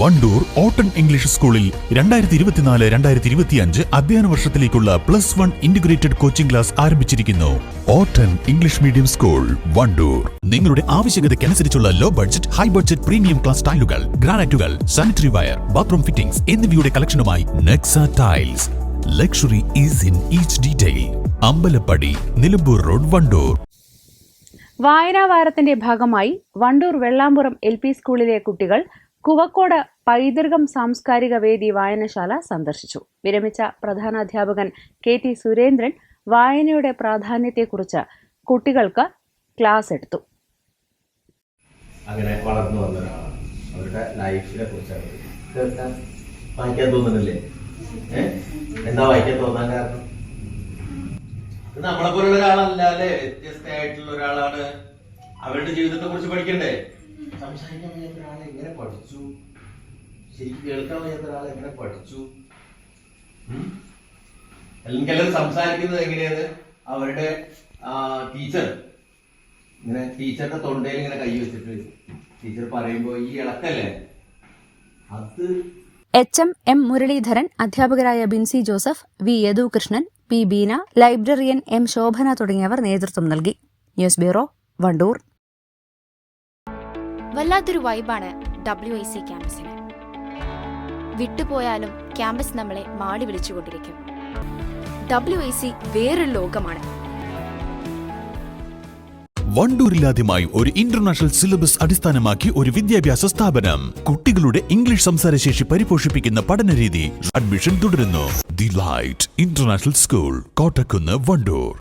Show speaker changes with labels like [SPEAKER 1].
[SPEAKER 1] Wandoor ഓട്ടൺ English സ്കൂളിൽ രണ്ടായിരത്തി ഇരുപത്തിനാല് രണ്ടായിരത്തി ഇരുപത്തിയഞ്ച് അധ്യയന വർഷത്തിലേക്കുള്ള plus one integrated coaching class ആരംഭിച്ചിരിക്കുന്നു. ഓട്ടൺ ഇംഗ്ലീഷ് മീഡിയം സ്കൂൾ വണ്ടൂർ. നിങ്ങളുടെ ആവശ്യകതയ്ക്കനുസരിച്ചുള്ള low budget high budget premium class ടൈലുകൾ ഗ്രാനൈറ്റുകൾ സാനിറ്ററി വയർ ബാത്റൂം ഫിറ്റിംഗ്സ് എന്നിവയുടെ കളക്ഷനുമായി Nexa tiles luxury is in each detail Ambalappadi Nilambur road Wandoor.
[SPEAKER 2] വായനാ വാരത്തിന്റെ ഭാഗമായി വണ്ടൂർ വെള്ളാമ്പുറം എൽ പി സ്കൂളിലെ കുട്ടികൾ കുവക്കോട് പൈതൃകം സാംസ്കാരിക വേദി വായനശാല സന്ദർശിച്ചു. വിരമിച്ച പ്രധാനാധ്യാപകൻ കെ ടി സുരേന്ദ്രൻ വായനയുടെ പ്രാധാന്യത്തെക്കുറിച്ച് കുട്ടികൾക്ക് ക്ലാസ് എടുത്തു.
[SPEAKER 3] അങ്ങനെ വളർന്നു വന്ന അവരുടെ ലൈഫിനെ കുറിച്ചാണ്. വായിക്കാൻ തോന്നുന്നില്ലേ? എന്താ വായിക്കാൻ തോന്നാൻ കാരണം? നമ്മളെ പോലുള്ള ഒരാളല്ല അല്ലേ? വ്യത്യസ്തമായിട്ടുള്ള ഒരാളാണ്. അവരുടെ ജീവിതത്തെ കുറിച്ച് പഠിക്കണ്ടേ? സംസാരിക്കാൻ വയ്യാത്ത ഒരാളെ എങ്ങനെ പഠിച്ചു? ശരിക്കും കേൾക്കാൻ വയ്യാത്ത ഒരാളെ എങ്ങനെ പഠിച്ചു? അല്ലെങ്കിൽ എല്ലാവരും സംസാരിക്കുന്നത് എങ്ങനെയാണ്? അവരുടെ ടീച്ചർ ഇങ്ങനെ ടീച്ചറുടെ തൊണ്ടയിൽ ഇങ്ങനെ കൈ വെച്ചിട്ട് ടീച്ചർ പറയുമ്പോ ഈ ഇളക്കല്ലേ? അത്
[SPEAKER 2] എച്ച് എം എം മുരളീധരൻ അധ്യാപകരായ Binsi Joseph V Yadukrishnan P Beena librarian M Shobhana തുടങ്ങിയവർ നേതൃത്വം നൽകി. News bureau Wandoor.
[SPEAKER 4] വല്ലാത്തൊരു വൈബാണ് ഡബ്ല്യു ഐ സി ക്യാമ്പസിന് വിട്ടുപോയാലും ക്യാമ്പസ് നമ്മളെ മാടി വിളിച്ചുകൊണ്ടിരിക്കും. ഡബ്ല്യു ഐ സി വേറൊരു ലോകമാണ്.
[SPEAKER 1] വണ്ടൂരിലാദ്യമായി ഒരു ഇന്റർനാഷണൽ സിലബസ് അടിസ്ഥാനമാക്കി ഒരു വിദ്യാഭ്യാസ സ്ഥാപനം. കുട്ടികളുടെ ഇംഗ്ലീഷ് സംസാരശേഷി പരിപോഷിപ്പിക്കുന്ന പഠനരീതി അഡ്മിഷൻ തുടരുന്നു. The light international school Kottakkunnu Wandoor.